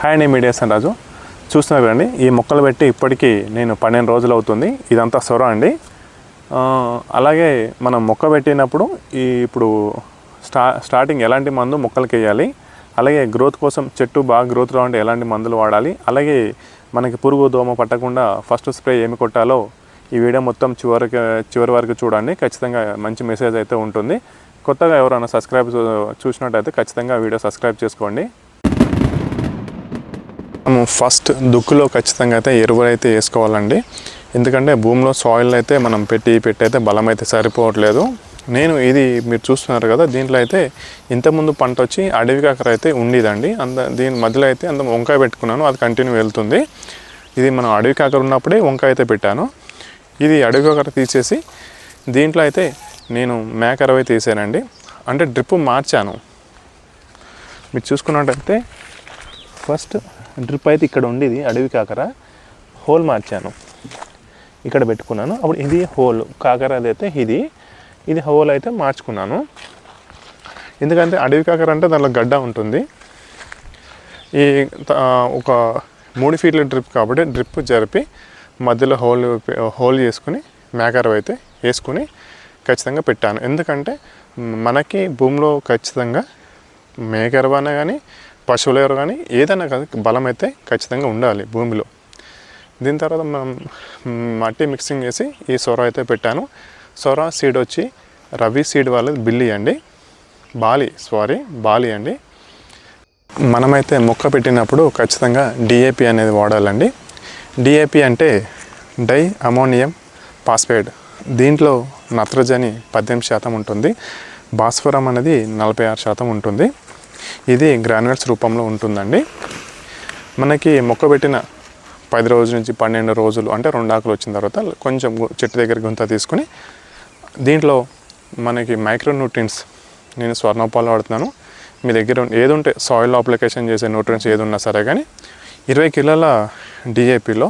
Hi అండి మీడియాసన్ రాజు. చూస్తున్నారు కదండి ఈ మొక్కలు పెట్టి ఇప్పటికీ నేను పన్నెండు రోజులు అవుతుంది. ఇదంతా సొర అండి. అలాగే మనం మొక్క పెట్టినప్పుడు ఈ ఇప్పుడు స్టా స్టార్టింగ్ ఎలాంటి మందు మొక్కలకి వేయాలి అలాగే గ్రోత్ కోసం చెట్టు బాగా గ్రోత్ రావాలంటే ఎలాంటి మందులు వాడాలి అలాగే మనకి పురుగు దోమ పట్టకుండా ఫస్ట్ స్ప్రే ఏమి కొట్టాలో ఈ వీడియో మొత్తం చివరికి చివరి వరకు చూడండి. ఖచ్చితంగా మంచి మెసేజ్ అయితే ఉంటుంది. కొత్తగా ఎవరైనా సబ్స్క్రైబ్ చూసినట్టయితే ఖచ్చితంగా వీడియో సబ్స్క్రైబ్ చేసుకోండి. మనం ఫస్ట్ దుక్కులో ఖచ్చితంగా అయితే ఎరువులు అయితే వేసుకోవాలండి. ఎందుకంటే భూమిలో సాయిల్ అయితే మనం పెట్టి పెట్టి అయితే బలం అయితే సరిపోవట్లేదు. నేను ఇది మీరు చూస్తున్నారు కదా దీంట్లో అయితే ఇంతకుముందు పంట వచ్చి అడవి కాకర అయితే ఉండేదండి. అంద దీని మధ్యలో అయితే అంత వంకాయ పెట్టుకున్నాను అది కంటిన్యూ వెళ్తుంది. ఇది మనం అడవి కాకర ఉన్నప్పుడే వంకాయ అయితే పెట్టాను. ఇది అడవి కాకర తీసేసి దీంట్లో అయితే నేను మేకరవై తీసానండి అంటే డ్రిప్ మార్చాను. మీరు చూసుకున్నట్టయితే ఫస్ట్ డ్రిప్ అయితే ఇక్కడ ఉండేది అడవి కాకర. హోల్ మార్చాను. ఇక్కడ పెట్టుకున్నాను. అప్పుడు ఇది హోల్ కాకర అయితే ఇది. ఇది హోల్ అయితే మార్చుకున్నాను. ఎందుకంటే అడవి కాకర అంటే దానిలో గడ్డ ఉంటుంది. ఈ ఒక మూడు ఫీట్ల డ్రిప్ కాబట్టి డ్రిప్ జరిపి మధ్యలో హోల్ హోల్ చేసుకుని మేకర్ అయితే వేసుకుని ఖచ్చితంగా పెట్టాను. ఎందుకంటే మనకి భూమిలో ఖచ్చితంగా మేకరవైనా కానీ పశువులు ఎవరు కానీ ఏదైనా బలం అయితే ఖచ్చితంగా ఉండాలి భూమిలో. దీని తర్వాత మనం మట్టి మిక్సింగ్ చేసి ఈ సొర అయితే పెట్టాను. సొర సీడ్ వచ్చి రవి సీడ్ వాళ్ళది బిల్లి అండి బాలి సారీ బాలి అండి మనమైతే మొక్క పెట్టినప్పుడు ఖచ్చితంగా డిఏపి అనేది వాడాలండి. డిఏపి అంటే డై అమోనియం పాస్పేట్ దీంట్లో నత్రజని పద్దెనిమిది శాతం ఉంటుంది. భాస్వరం అనేది నలభై ఆరు శాతం ఉంటుంది. ఇది గ్రాన్యుల్స్ రూపంలో ఉంటుందండి. మనకి మొక్క పెట్టిన పది రోజుల నుంచి పన్నెండు రోజులు అంటే రెండు ఆకులు వచ్చిన తర్వాత కొంచెం చెట్టు దగ్గర గుంత తీసుకుని దీంట్లో మనకి మైక్రో న్యూట్రియన్స్ నేను స్వర్ణపాలు వాడుతున్నాను. మీ దగ్గర ఏది ఉంటే సాయిల్ అప్లికేషన్ చేసే న్యూట్రియన్స్ ఏది ఉన్నా సరే కానీ ఇరవై కిలోల డిఏపిలో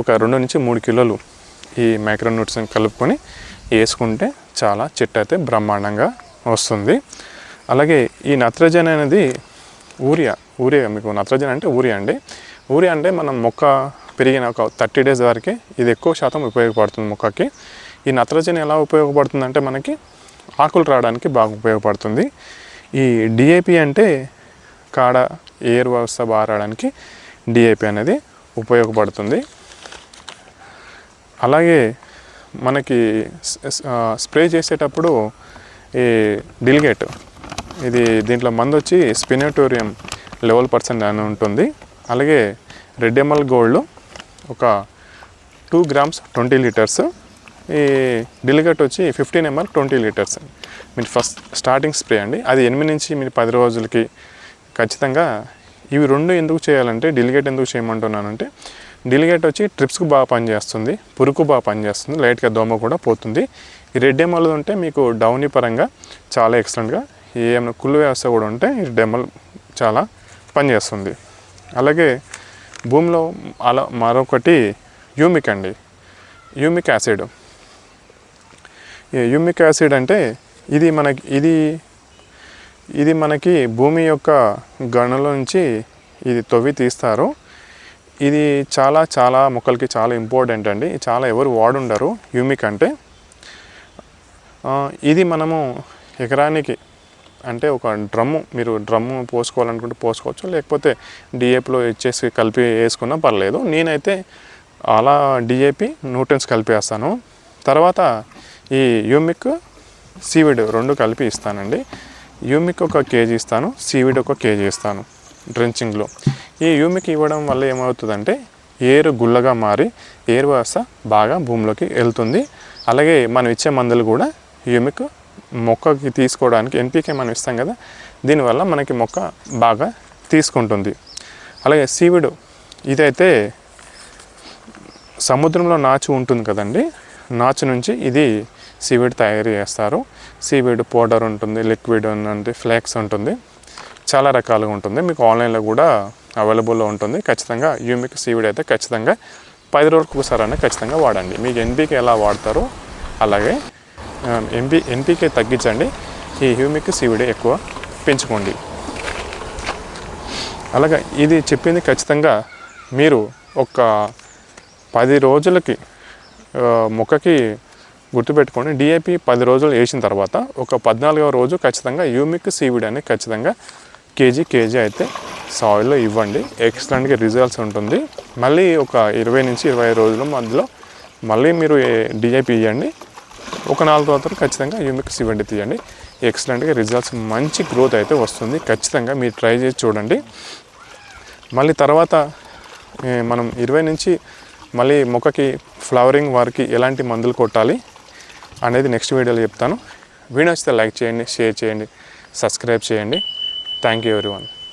ఒక రెండు నుంచి మూడు కిలోలు ఈ మైక్రో న్యూట్రియన్స్ కలుపుకొని వేసుకుంటే చాలా చెట్టు అయితే బ్రహ్మాండంగా వస్తుంది. అలాగే ఈ నత్రజని అనేది ఊరియా ఊరియా మీకు నత్రజని అంటే ఊరియా అండి. ఊరియా అంటే మనం మొక్క పెరిగిన ఒక థర్టీ డేస్ వరకే ఇది ఎక్కువ శాతం ఉపయోగపడుతుంది మొక్కకి. ఈ నత్రజని ఎలా ఉపయోగపడుతుంది అంటే మనకి ఆకులు రావడానికి బాగా ఉపయోగపడుతుంది. ఈ డిఏపి అంటే కాడ ఎయిర్ వ్యవస్థ బాగా రావడానికి డిఏపి అనేది ఉపయోగపడుతుంది. అలాగే మనకి స్ప్రే చేసేటప్పుడు ఈ డిల్గేట్ ఇది దీంట్లో మందు వచ్చి స్పినటోరియం లెవెల్ పర్సెంట్ అని ఉంటుంది. అలాగే రెడ్ ఎంఎల్ గోల్డ్ ఒక టూ గ్రామ్స్ ట్వంటీ లీటర్స్. ఈ డిలిగేట్ వచ్చి ఫిఫ్టీన్ ఎంఎల్ ట్వంటీ లీటర్స్. మీరు ఫస్ట్ స్టార్టింగ్ స్ప్రే అండి. అది ఎనిమిది నుంచి మీరు పది రోజులకి ఖచ్చితంగా ఇవి రెండు ఎందుకు చేయాలంటే డిలిగేట్ ఎందుకు చేయమంటున్నానంటే డిలిగేట్ వచ్చి ట్రిప్స్కు బాగా పనిచేస్తుంది పురుకు బాగా పనిచేస్తుంది లైట్గా దోమ కూడా పోతుంది. ఈ రెడ్ ఎమ్మల్ ఉంటే మీకు డౌనీ పరంగా చాలా ఎక్సలెంట్గా ఏమైనా కుళ్ళు వ్యవస్థ కూడా ఉంటే ఈ డెమల్ చాలా పనిచేస్తుంది. అలాగే భూమిలో అలా మరొకటి యూమిక్ అండి. Humic acid. ఈ యూమిక్ యాసిడ్ అంటే ఇది మనకి ఇది ఇది మనకి భూమి యొక్క గనుల నుంచి ఇది తవ్వి తీస్తారు. ఇది చాలా చాలా మొక్కలకి చాలా ఇంపార్టెంట్ అండి. చాలా ఎవరు వాడుండరు యూమిక్ అంటే. ఇది మనము ఎకరానికి అంటే ఒక డ్రమ్ము మీరు డ్రమ్ము పోసుకోవాలనుకుంటే పోసుకోవచ్చు లేకపోతే డిఏపిలో ఇచ్చేసి కలిపి వేసుకున్నా పర్లేదు. నేనైతే అలా డిఏపి న్యూట్రన్స్ కలిపి వేస్తాను తర్వాత ఈ యూమిక్ సీవిడ్ రెండు కలిపి ఇస్తానండి. యూమిక్ ఒక కేజీ ఇస్తాను సీవిడ్ ఒక కేజీ ఇస్తాను డ్రెంచింగ్లో. ఈ యూమిక్ ఇవ్వడం వల్ల ఏమవుతుందంటే ఏరు గుల్లగా మారి ఏరు వ్యవస్థ బాగా భూమిలోకి వెళ్తుంది. అలాగే మనం ఇచ్చే మందులు కూడా యూమిక్ మొక్కకి తీసుకోవడానికి ఎన్పికే మనం ఇస్తాం కదా దీనివల్ల మనకి మొక్క బాగా తీసుకుంటుంది. అలాగే సీవిడు ఇదైతే సముద్రంలో నాచు ఉంటుంది కదండి నాచు నుంచి ఇది సీవీడ్ తయారు చేస్తారు. సీవీడ్ పౌడర్ ఉంటుంది లిక్విడ్ ఉంటుంది ఫ్లేక్స్ ఉంటుంది చాలా రకాలుగా ఉంటుంది. మీకు ఆన్లైన్లో కూడా అవైలబుల్లో ఉంటుంది. ఖచ్చితంగా యూమిక్ సీవీడ్ అయితే ఖచ్చితంగా పది రోజులకు ఒకసారి ఖచ్చితంగా వాడండి. మీకు ఎన్పికే ఎలా వాడతారో అలాగే Um, ఎంపీ ఎన్పీకే తగ్గించండి. ఈ హ్యూమిక్ సీవీడ్ ఎక్కువ పెంచుకోండి. అలాగే ఇది చెప్పింది ఖచ్చితంగా మీరు ఒక పది రోజులకి మొక్కకి గుర్తుపెట్టుకోండి. డిఏపి పది రోజులు వేసిన తర్వాత ఒక పద్నాలుగవ రోజు ఖచ్చితంగా యూమిక్ సీవిడ్ అనేది ఖచ్చితంగా కేజీ కేజీ అయితే సాయిల్లో ఇవ్వండి. ఎక్సలెంట్గా రిజల్ట్స్ ఉంటుంది. మళ్ళీ ఒక ఇరవై నుంచి ఇరవై రోజుల మధ్యలో మళ్ళీ మీరు డిఐపి ఇవ్వండి. ఒక నాలుగు రోజులు ఖచ్చితంగా యూమిక్స్ ఇవ్వండి తీయండి. ఎక్సలెంట్గా రిజల్ట్స్ మంచి గ్రోత్ అయితే వస్తుంది. ఖచ్చితంగా మీరు ట్రై చేసి చూడండి. మళ్ళీ తర్వాత మనం ఇరవై నుంచి మళ్ళీ మొక్కకి ఫ్లవరింగ్ వారికి ఎలాంటి మందులు కొట్టాలి అనేది నెక్స్ట్ వీడియోలో చెప్తాను. వీడియో వస్తే లైక్ చేయండి షేర్ చేయండి సబ్స్క్రైబ్ చేయండి. థ్యాంక్ యూ ఎవరి